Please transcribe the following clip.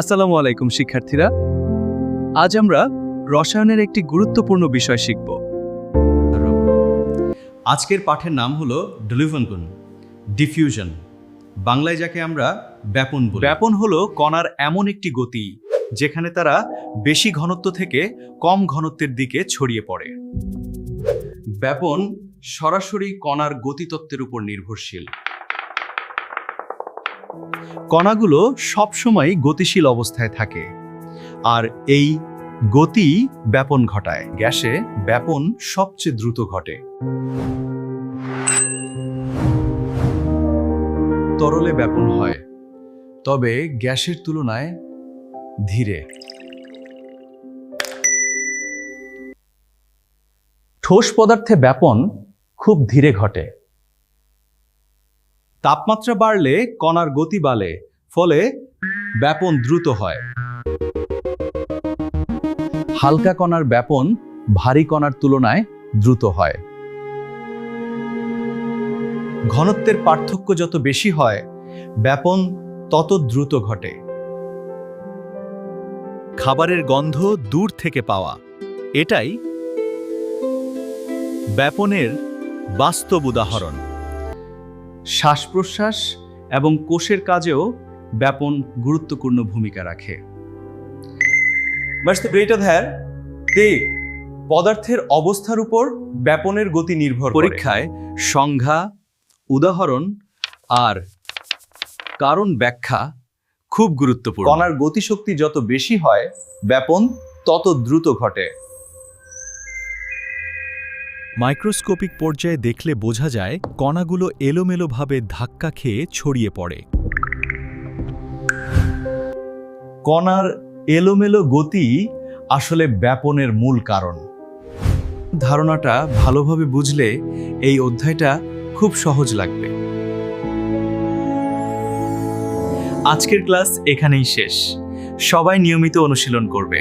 আসসালামু আলাইকুম, শিক্ষার্থীরা। আজ আমরা রসায়নের একটি গুরুত্বপূর্ণ বিষয় শিখব। আজকের পাঠের নাম হলো ডেলিভনগুন, ডিফিউশন। বাংলায় যাকে আমরা ব্যাপন বলি। ব্যাপন হলো কণার এমন একটি গতি, যেখানে তারা বেশি ঘনত্ব থেকে কম ঘনত্বের দিকে ছড়িয়ে পড়ে। ব্যাপন সরাসরি কণার গতিতত্ত্বের উপর নির্ভরশীল। কণাগুলো সবসময় গতিশীল অবস্থায় থাকে, আর এই গতি ব্যাপন ঘটায়। গ্যাসে ব্যাপন সবচেয়ে দ্রুত ঘটে। তরলে ব্যাপন হয়, তবে গ্যাসের তুলনায় ধীরে। ঠোস পদার্থে ব্যাপন খুব ধীরে ঘটে। তাপমাত্রা বাড়লে কণার গতি বাড়ে, ফলে ব্যাপন দ্রুত হয়। হালকা কণার ব্যাপন ভারী কণার তুলনায় দ্রুত হয়। ঘনত্বের পার্থক্য যত বেশি হয়, ব্যাপন তত দ্রুত ঘটে। খাবারের গন্ধ দূর থেকে পাওয়া, এটাই ব্যাপনের বাস্তব উদাহরণ। শ্বাস প্রশ্বাস এবং কোষের কাজেও ব্যাপন গুরুত্বপূর্ণ ভূমিকা রাখে? পদার্থের অবস্থার উপর ব্যাপনের গতি নির্ভর পরীক্ষায় সংজ্ঞা উদাহরণ আর কারণ ব্যাখ্যা খুব গুরুত্বপূর্ণ। কণার গতিশক্তি যত বেশি হয় ব্যাপন তত দ্রুত ঘটে। মাইক্রোস্কোপিক পর্যায়ে দেখলে বোঝা যায় কণাগুলো এলোমেলোভাবে ধাক্কা খেয়ে ছড়িয়ে পড়ে। কণার এলোমেলো গতি আসলে ব্যাপনের মূল কারণ। ধারণাটা ভালোভাবে বুঝলে এই অধ্যায়টা খুব সহজ লাগবে। আজকের ক্লাস এখানেই শেষ। সবাই নিয়মিত অনুশীলন করবে।